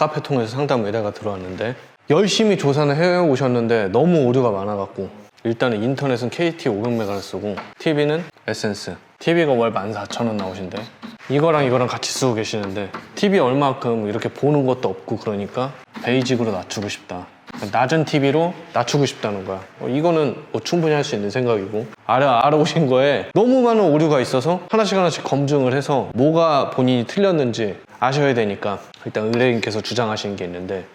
카페 통해서 상담 의뢰가 들어왔는데 열심히 조사는 해 오셨는데 너무 오류가 많아갖고 일단은 인터넷은 KT 500메가를 쓰고 TV는 에센스. TV가 월 14,000원 나오신대. 이거랑 이거랑 같이 쓰고 계시는데 TV 얼마큼 이렇게 보는 것도 없고 그러니까 베이직으로 낮추고 싶다. 낮은 TV로 낮추고 싶다는 거야. 어, 이거는 뭐 충분히 할 수 있는 생각이고. 알아, 알아오신 거에 너무 많은 오류가 있어서 하나씩 하나씩 검증을 해서 뭐가 본인이 틀렸는지 아셔야 되니까 일단 의뢰인께서 주장하시는 게 있는데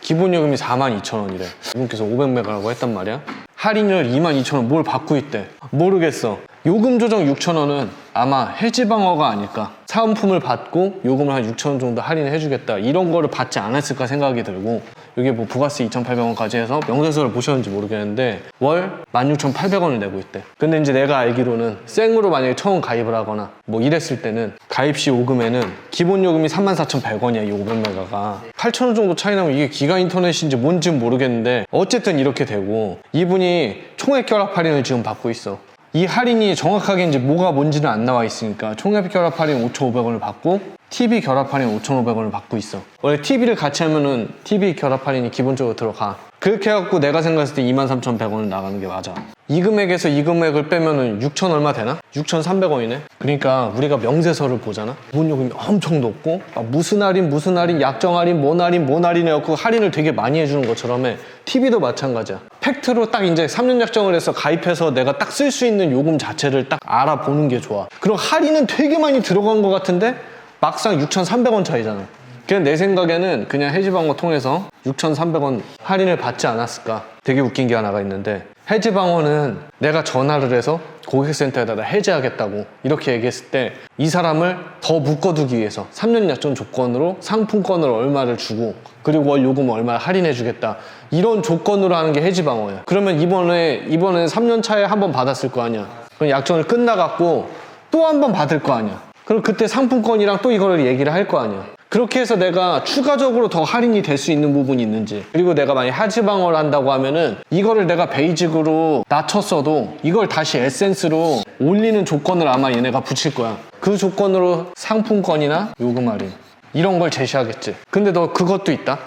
기본 요금이 42,000원이래. 이분께서 500메가라고 했단 말이야. 할인을 22,000원 뭘 받고 있대. 모르겠어. 요금 조정 6,000원은 아마 해지방어가 아닐까. 사은품을 받고 요금을 한 6,000원 정도 할인해 주겠다. 이런 거를 받지 않았을까 생각이 들고 여기 뭐 부가세 2,800원까지 해서 명세서를 보셨는지 모르겠는데 월 16,800원을 내고 있대. 근데 이제 내가 알기로는 생으로 만약에 처음 가입을 하거나 뭐 이랬을 때는 가입 시 요금에는 기본 요금이 34,100원이야 이 500메가가 8,000원 정도 차이 나면 이게 기가 인터넷인지 뭔지는 모르겠는데 어쨌든 이렇게 되고 이분이 총액 결합 할인을 지금 받고 있어. 이 할인이 정확하게 이제 뭐가 뭔지는 안 나와 있으니까 총액 결합 할인 5,500원을 받고 TV 결합 할인 5,500원을 받고 있어. 원래 TV를 같이 하면은 TV 결합 할인이 기본적으로 들어가. 그렇게 해갖고 내가 생각했을 때 23,100원을 나가는 게 맞아. 이 금액에서 이 금액을 빼면은 6,000 얼마 되나? 6,300원이네? 그러니까 우리가 명세서를 보잖아? 기본 요금이 엄청 높고 막 무슨 할인 무슨 할인 약정 할인 뭔 할인 뭔 할인 해갖고 할인을 되게 많이 해주는 것처럼 해. TV도 마찬가지야. 팩트로 딱 이제 3년 약정을 해서 가입해서 내가 딱 쓸 수 있는 요금 자체를 딱 알아보는 게 좋아. 그럼 할인은 되게 많이 들어간 것 같은데 막상 6,300원 차이잖아. 그냥 내 생각에는 그냥 해지방어 통해서 6,300원 할인을 받지 않았을까. 되게 웃긴 게 하나가 있는데 해지방어는 내가 전화를 해서 고객센터에다가 해지하겠다고 이렇게 얘기했을 때 이 사람을 더 묶어두기 위해서 3년 약정 조건으로 상품권을 얼마를 주고 그리고 월 요금 얼마 할인해 주겠다. 이런 조건으로 하는 게 해지방어야. 그러면 이번에 이번에 3년 차에 한 번 받았을 거 아니야. 그럼 약정을 끝나갖고 또 한 번 받을 거 아니야. 그럼 그때 상품권이랑 또 이거를 얘기를 할 거 아니야 그렇게 해서 내가 추가적으로 더 할인이 될 수 있는 부분이 있는지 그리고 내가 만약 하지방어를 한다고 하면은 이거를 내가 베이직으로 낮췄어도 이걸 다시 에센스로 올리는 조건을 아마 얘네가 붙일 거야 그 조건으로 상품권이나 요금 할인 이런 걸 제시하겠지 근데 너 그것도 있다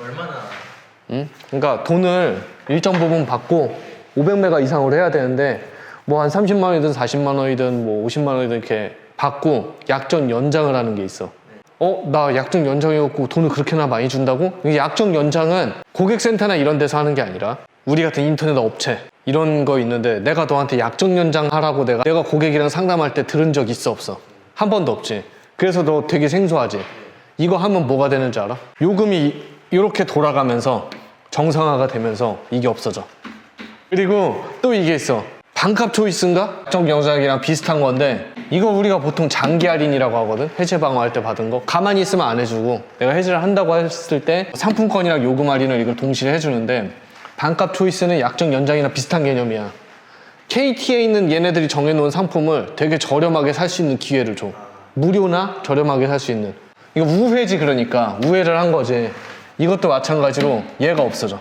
얼마나 응? 그러니까 돈을 일정 부분 받고 500메가 이상으로 해야 되는데 뭐 한 30만 원이든 40만 원이든 뭐 50만 원이든 이렇게 받고 약정 연장을 하는 게 있어. 어? 나 약정 연장해갖고 돈을 그렇게나 많이 준다고? 이 약정 연장은 고객센터나 이런 데서 하는 게 아니라 우리 같은 인터넷 업체 이런 거 있는데 내가 너한테 약정 연장하라고 내가 내가 고객이랑 상담할 때 들은 적 있어 없어? 한 번도 없지. 그래서 너 되게 생소하지. 이거 하면 뭐가 되는지 알아? 요금이 이렇게 돌아가면서 정상화가 되면서 이게 없어져. 그리고 또 이게 있어. 반값 초이스인가? 정 영상이랑 비슷한 건데 이거 우리가 보통 장기 할인이라고 하거든. 해제 방어할 때 받은 거. 가만히 있으면 안 해주고 내가 해제를 한다고 했을 때 상품권이랑 요금 할인을 이걸 동시에 해주는데 반값 초이스는 약정 연장이나 비슷한 개념이야. KT에 있는 얘네들이 정해놓은 상품을 되게 저렴하게 살 수 있는 기회를 줘. 무료나 저렴하게 살 수 있는. 이거 우회지 그러니까 우회를 한 거지. 이것도 마찬가지로 얘가 없어져.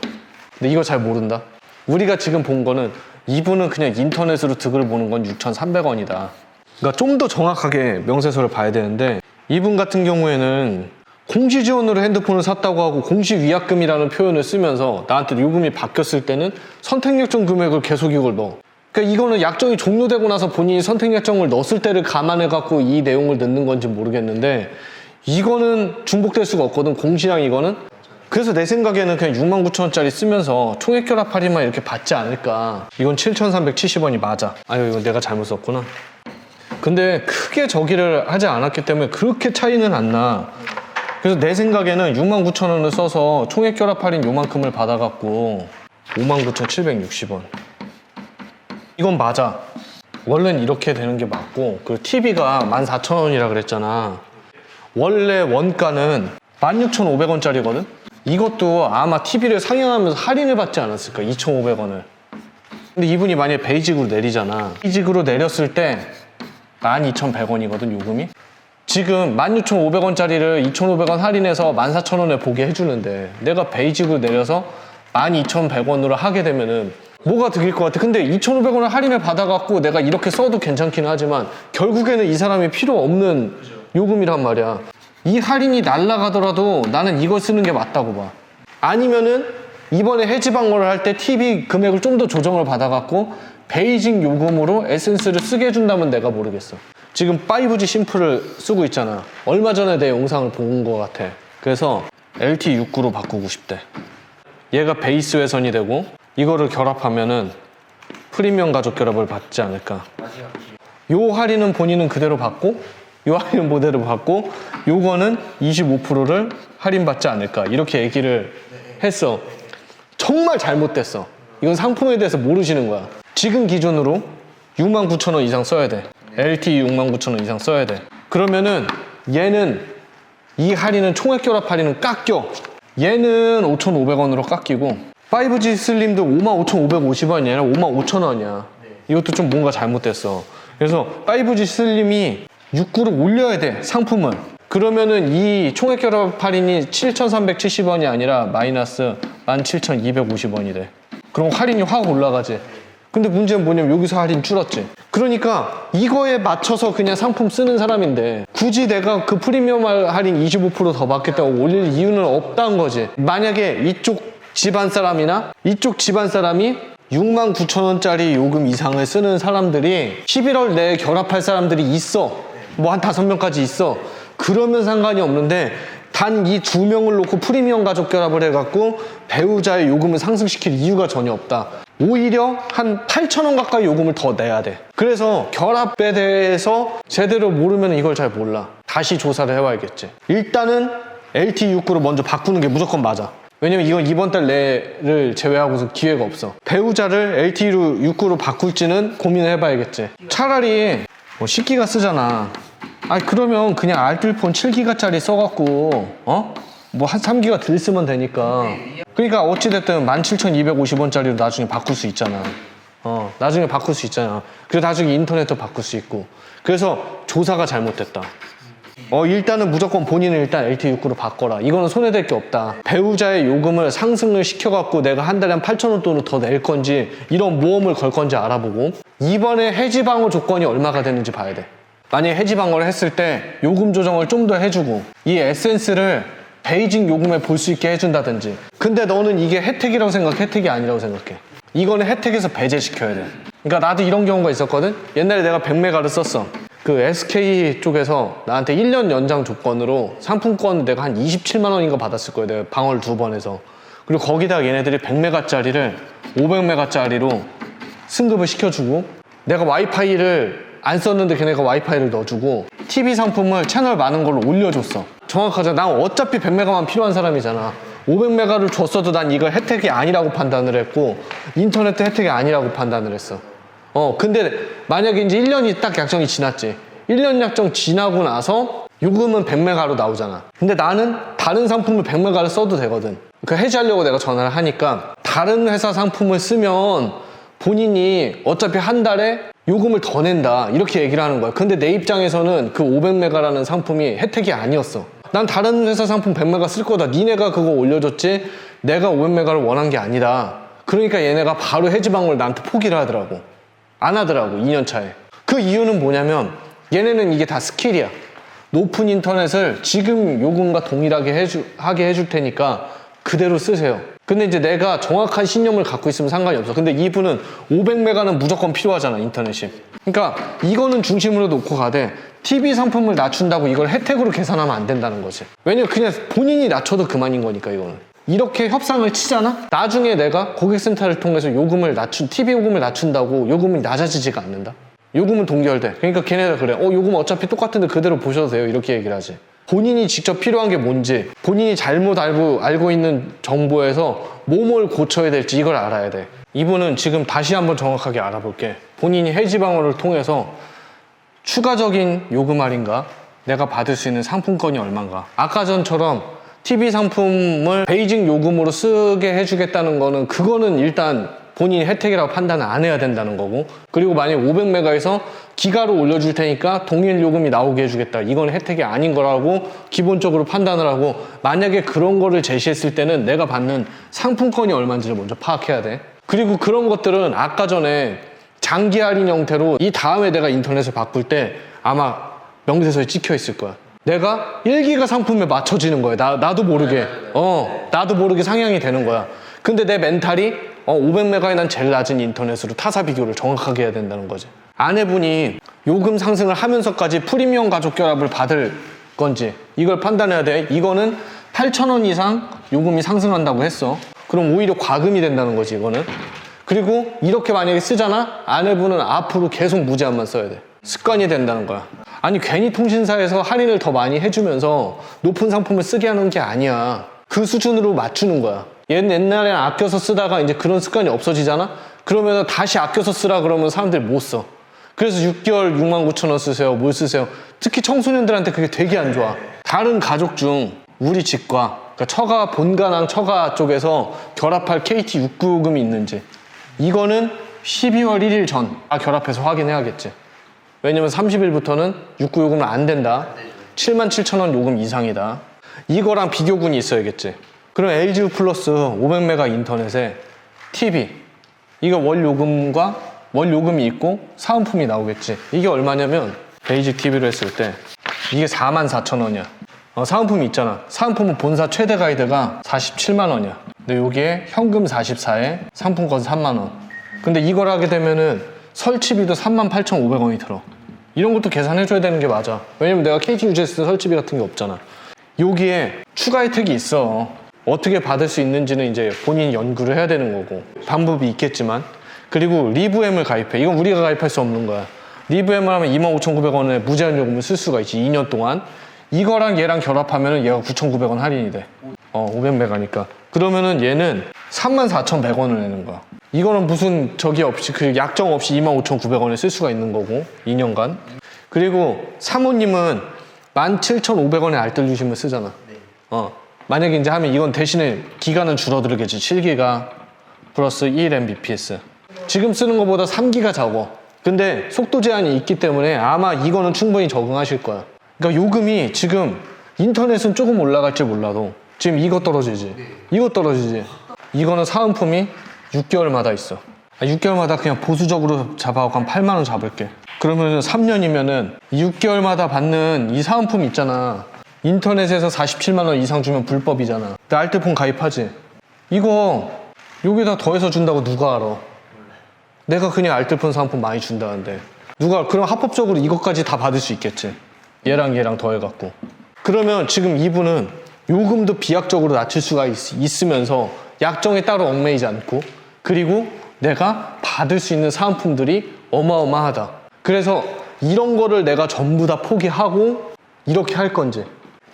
근데 이거 잘 모른다. 우리가 지금 본 거는 이분은 그냥 인터넷으로 득을 보는 건 6,300원이다. 그러니까 좀 더 정확하게 명세서를 봐야 되는데 이분 같은 경우에는 공시 지원으로 핸드폰을 샀다고 하고 공시 위약금이라는 표현을 쓰면서 나한테 요금이 바뀌었을 때는 선택 약정 금액을 계속 이걸 넣어. 그러니까 이거는 약정이 종료되고 나서 본인이 선택 약정을 넣었을 때를 감안해 갖고 이 내용을 넣는 건지 모르겠는데 이거는 중복될 수가 없거든 공시랑 이거는. 그래서 내 생각에는 그냥 69,000원짜리 쓰면서 총액 결합 할인만 이렇게 받지 않을까. 이건 7,370원이 맞아. 아유 이건 내가 잘못 썼구나 근데 크게 저기를 하지 않았기 때문에 그렇게 차이는 안 나. 그래서 내 생각에는 69,000원을 써서 총액 결합 할인 요만큼을 받아갖고 59,760원. 이건 맞아. 원래는 이렇게 되는 게 맞고 그 TV가 14,000원이라 그랬잖아. 원래 원가는 16,500원짜리거든? 이것도 아마 TV를 상영하면서 할인을 받지 않았을까? 2,500원을. 근데 이분이 만약에 베이직으로 내리잖아. 베이직으로 내렸을 때 12,100원이거든 요금이? 지금 16,500원짜리를 2,500원 할인해서 14,000원에 보게 해주는데 내가 베이직으로 내려서 12,100원으로 하게 되면은 뭐가 득일 것 같아? 근데 2,500원을 할인을 받아갖고 내가 이렇게 써도 괜찮긴 하지만 결국에는 이 사람이 필요 없는 요금이란 말이야. 이 할인이 날라가더라도 나는 이걸 쓰는 게 맞다고 봐. 아니면은 이번에 해지 방어를 할 때 TV 금액을 좀 더 조정을 받아갖고 베이징 요금으로 에센스를 쓰게 해준다면 내가 모르겠어. 지금 5G 심플을 쓰고 있잖아. 얼마 전에 내 영상을 본 것 같아. 그래서 LT69로 바꾸고 싶대. 얘가 베이스 회선이 되고 이거를 결합하면은 프리미엄 가족 결합을 받지 않을까. 요 할인은 본인은 그대로 받고 요 할인은 그대로 받고 요거는 25%를 할인받지 않을까 이렇게 얘기를 했어 정말 잘못됐어 이건 상품에 대해서 모르시는 거야 지금 기준으로 69,000원 이상 써야 돼. LTE 69,000원 이상 써야 돼. 그러면은 얘는 이 할인은 총액 결합 할인은 깎여. 얘는 5,500원으로 깎이고 5G 슬림도 55,550원이 아니라 55,000원이야. 이것도 좀 뭔가 잘못됐어. 그래서 5G 슬림이 6구를 올려야 돼 상품은 그러면은 이 총액 결합 할인이 7,370원이 아니라 마이너스 17,250원이 돼. 그럼 할인이 확 올라가지 근데 문제는 뭐냐면 여기서 할인 줄었지. 그러니까 이거에 맞춰서 그냥 상품 쓰는 사람인데 굳이 내가 그 프리미엄 할인 25%더 받겠다고 올릴 이유는 없다는 거지. 만약에 이쪽 집안 사람이나 이쪽 집안 사람이 6만 9천 원짜리 요금 이상을 쓰는 사람들이 11월 내에 결합할 사람들이 있어. 뭐 한 다섯 명까지 있어. 그러면 상관이 없는데 단 이 두 명을 놓고 프리미엄 가족 결합을 해갖고 배우자의 요금을 상승시킬 이유가 전혀 없다 오히려 한 8천 원 가까이 요금을 더 내야 돼 그래서 결합에 대해서 제대로 모르면 이걸 잘 몰라 다시 조사를 해와야겠지 일단은 LT69로 먼저 바꾸는 게 무조건 맞아 왜냐면 이건 이번 달 내를 제외하고서 기회가 없어. 배우자를 LTE로 6구로 바꿀지는 고민을 해봐야겠지. 차라리 뭐 10기가 쓰잖아. 아 그러면 그냥 알뜰폰 7기가짜리 써갖고 어? 뭐 한 3기가 덜 쓰면 되니까. 그러니까 어찌됐든 17,250원짜리로 나중에 바꿀 수 있잖아. 어, 나중에 바꿀 수 있잖아. 그리고 나중에 인터넷도 바꿀 수 있고. 그래서 조사가 잘못됐다. 어 일단은 무조건 본인은 일단 LT69로 바꿔라 이거는 손해될 게 없다 배우자의 요금을 상승을 시켜갖고 내가 한 달에 한 8천원 돈을 더 낼 건지 이런 모험을 걸 건지 알아보고 이번에 해지 방어 조건이 얼마가 되는지 봐야 돼 만약에 해지 방어를 했을 때 요금 조정을 좀 더 해주고 이 에센스를 베이징 요금에 볼 수 있게 해준다든지 근데 너는 이게 혜택이라고 생각해 혜택이 아니라고 생각해 이거는 혜택에서 배제시켜야 돼 그러니까 나도 이런 경우가 있었거든 옛날에 내가 100메가를 썼어 그 SK 쪽에서 나한테 1년 연장 조건으로 상품권 내가 한 27만 원인가 받았을 거예요. 내가 방어를 두 번 해서. 그리고 거기다 얘네들이 100메가짜리를 500메가짜리로 승급을 시켜주고 내가 와이파이를 안 썼는데 걔네가 와이파이를 넣어주고 TV 상품을 채널 많은 걸로 올려줬어. 정확하죠. 난 어차피 100메가만 필요한 사람이잖아. 500메가를 줬어도 난 이걸 혜택이 아니라고 판단을 했고 인터넷도 혜택이 아니라고 판단을 했어. 어, 근데 만약에 이제 1년이 딱 약정이 지났지. 1년 약정 지나고 나서 요금은 100메가로 나오잖아. 근데 나는 다른 상품을 100메가를 써도 되거든. 그 해지하려고 내가 전화를 하니까 다른 회사 상품을 쓰면 본인이 어차피 한 달에 요금을 더 낸다. 이렇게 얘기를 하는 거야. 근데 내 입장에서는 그 500메가라는 상품이 혜택이 아니었어. 난 다른 회사 상품 100메가 쓸 거다. 니네가 그거 올려줬지. 내가 500메가를 원한 게 아니다. 그러니까 얘네가 바로 해지방을 나한테 포기를 하더라고. 안 하더라고 2년 차에 그 이유는 뭐냐면 얘네는 이게 다 스킬이야 높은 인터넷을 지금 요금과 동일하게 해주, 하게 해줄 테니까 그대로 쓰세요 근데 이제 내가 정확한 신념을 갖고 있으면 상관이 없어 근데 이분은 500메가는 무조건 필요하잖아 인터넷이 그러니까 이거는 중심으로 놓고 가되 TV 상품을 낮춘다고 이걸 혜택으로 계산하면 안 된다는 거지 왜냐면 그냥 본인이 낮춰도 그만인 거니까 이거는 이렇게 협상을 치잖아? 나중에 내가 고객센터를 통해서 요금을 낮춘, TV 요금을 낮춘다고 요금이 낮아지지가 않는다? 요금은 동결돼. 그러니까 걔네가 그래. 어, 요금 어차피 똑같은데 그대로 보셔도 돼요. 이렇게 얘기를 하지. 본인이 직접 필요한 게 뭔지, 본인이 잘못 알고, 알고 있는 정보에서 뭐뭘 고쳐야 될지 이걸 알아야 돼. 이분은 지금 다시 한번 정확하게 알아볼게. 본인이 해지 방어를 통해서 추가적인 요금 할인가? 내가 받을 수 있는 상품권이 얼마인가? 아까 전처럼 TV 상품을 베이징 요금으로 쓰게 해주겠다는 거는 그거는 일단 본인이 혜택이라고 판단을 안 해야 된다는 거고 그리고 만약 500메가에서 기가로 올려줄 테니까 동일 요금이 나오게 해주겠다 이건 혜택이 아닌 거라고 기본적으로 판단을 하고 만약에 그런 거를 제시했을 때는 내가 받는 상품권이 얼마인지를 먼저 파악해야 돼 그리고 그런 것들은 아까 전에 장기 할인 형태로 이 다음에 내가 인터넷을 바꿀 때 아마 명세서에 찍혀 있을 거야 내가 1기가 상품에 맞춰지는 거야. 나, 나도 모르게. 어, 나도 모르게 상향이 되는 거야. 근데 내 멘탈이 어, 500메가에 난 제일 낮은 인터넷으로 타사 비교를 정확하게 해야 된다는 거지. 아내분이 요금 상승을 하면서까지 프리미엄 가족 결합을 받을 건지 이걸 판단해야 돼. 이거는 8,000원 이상 요금이 상승한다고 했어. 그럼 오히려 과금이 된다는 거지, 이거는. 그리고 이렇게 만약에 쓰잖아? 아내분은 앞으로 계속 무제한만 써야 돼. 습관이 된다는 거야. 아니, 괜히 통신사에서 할인을 더 많이 해주면서 높은 상품을 쓰게 하는 게 아니야. 그 수준으로 맞추는 거야. 얘는 옛날엔 아껴서 쓰다가 이제 그런 습관이 없어지잖아? 그러면 다시 아껴서 쓰라 그러면 사람들이 못 써. 그래서 6개월 6만 9천 원 쓰세요. 뭘 쓰세요? 특히 청소년들한테 그게 되게 안 좋아. 다른 가족 중 우리 집과 그러니까 처가 본가랑 처가 쪽에서 결합할 KT 69요금이 있는지 이거는 12월 1일 전 아, 결합해서 확인해야겠지. 왜냐면 30일부터는 69요금은 안 된다. 7만 7천 원 요금 이상이다. 이거랑 비교군이 있어야겠지. 그럼 LGU 플러스 500메가 인터넷에 TV 이거 월 요금과 월 요금이 있고 사은품이 나오겠지. 이게 얼마냐면 베이직 TV로 했을 때 이게 4만 4천 원이야. 어, 사은품이 있잖아. 사은품은 본사 최대 가이드가 47만 원이야. 근데 여기에 현금 44에 상품권 3만 원. 근데 이걸 하게 되면은 설치비도 3만 8,500원이 들어. 이런 것도 계산해줘야 되는 게 맞아. 왜냐면 내가 KT 유제스 설치비 같은 게 없잖아. 여기에 추가 혜택이 있어. 어떻게 받을 수 있는지는 이제 본인이 연구를 해야 되는 거고 방법이 있겠지만 그리고 리브엠을 가입해. 이건 우리가 가입할 수 없는 거야. 리브엠을 하면 25,900원에 무제한 요금을 쓸 수가 있지. 2년 동안. 이거랑 얘랑 결합하면 얘가 9,900원 할인이 돼. 어, 500메가니까. 그러면은 얘는 34,100원을 내는 거야. 이거는 무슨 적이 없이 그 약정 없이 25,900원에 쓸 수가 있는 거고 2년간. 그리고 사모님은 17,500원에 알뜰 유심을 쓰잖아. 어. 만약에 이제 하면 이건 대신에 기간은 줄어들겠지. 7기가 플러스 1mbps. 지금 쓰는 것보다 3기가 적어. 근데 속도 제한이 있기 때문에 아마 이거는 충분히 적응하실 거야. 그러니까 요금이 지금 인터넷은 조금 올라갈지 몰라도 지금 이거 떨어지지. 이거 떨어지지. 이거는 사은품이 6개월마다 있어. 아, 6개월마다 그냥 보수적으로 잡아갖고 한 8만 원 잡을게. 그러면 3년이면은 6개월마다 받는 이 사은품 있잖아. 인터넷에서 47만 원 이상 주면 불법이잖아. 내 알뜰폰 가입하지. 이거 여기다 더해서 준다고 누가 알아? 내가 그냥 알뜰폰 사은품 많이 준다는데 누가 그럼 합법적으로 이것까지 다 받을 수 있겠지. 얘랑 얘랑 더해갖고. 그러면 지금 이분은 요금도 비약적으로 낮출 수가 있, 있으면서 약정에 따로 얽매이지 않고 그리고 내가 받을 수 있는 사은품들이 어마어마하다. 그래서 이런 거를 내가 전부 다 포기하고 이렇게 할 건지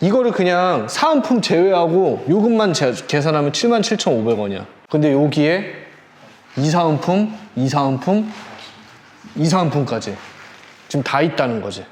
이거를 그냥 사은품 제외하고 요금만 제- 계산하면 77,500원이야. 근데 여기에 이 사은품, 이 사은품, 이 사은품까지 지금 다 있다는 거지.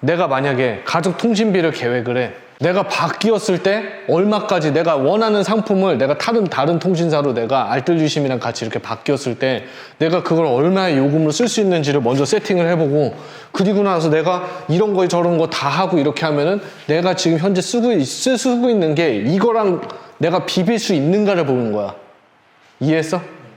내가 만약에 가족 통신비를 계획을 해. 내가 바뀌었을 때 얼마까지 내가 원하는 상품을 내가 다른 다른 통신사로 내가 알뜰유심이랑 같이 이렇게 바뀌었을 때 내가 그걸 얼마의 요금으로 쓸 수 있는지를 먼저 세팅을 해보고 그리고 나서 내가 이런 거 저런 거 다 하고 이렇게 하면은 내가 지금 현재 쓰고 있, 쓰고 있는 게 이거랑 내가 비빌 수 있는가를 보는 거야. 이해했어?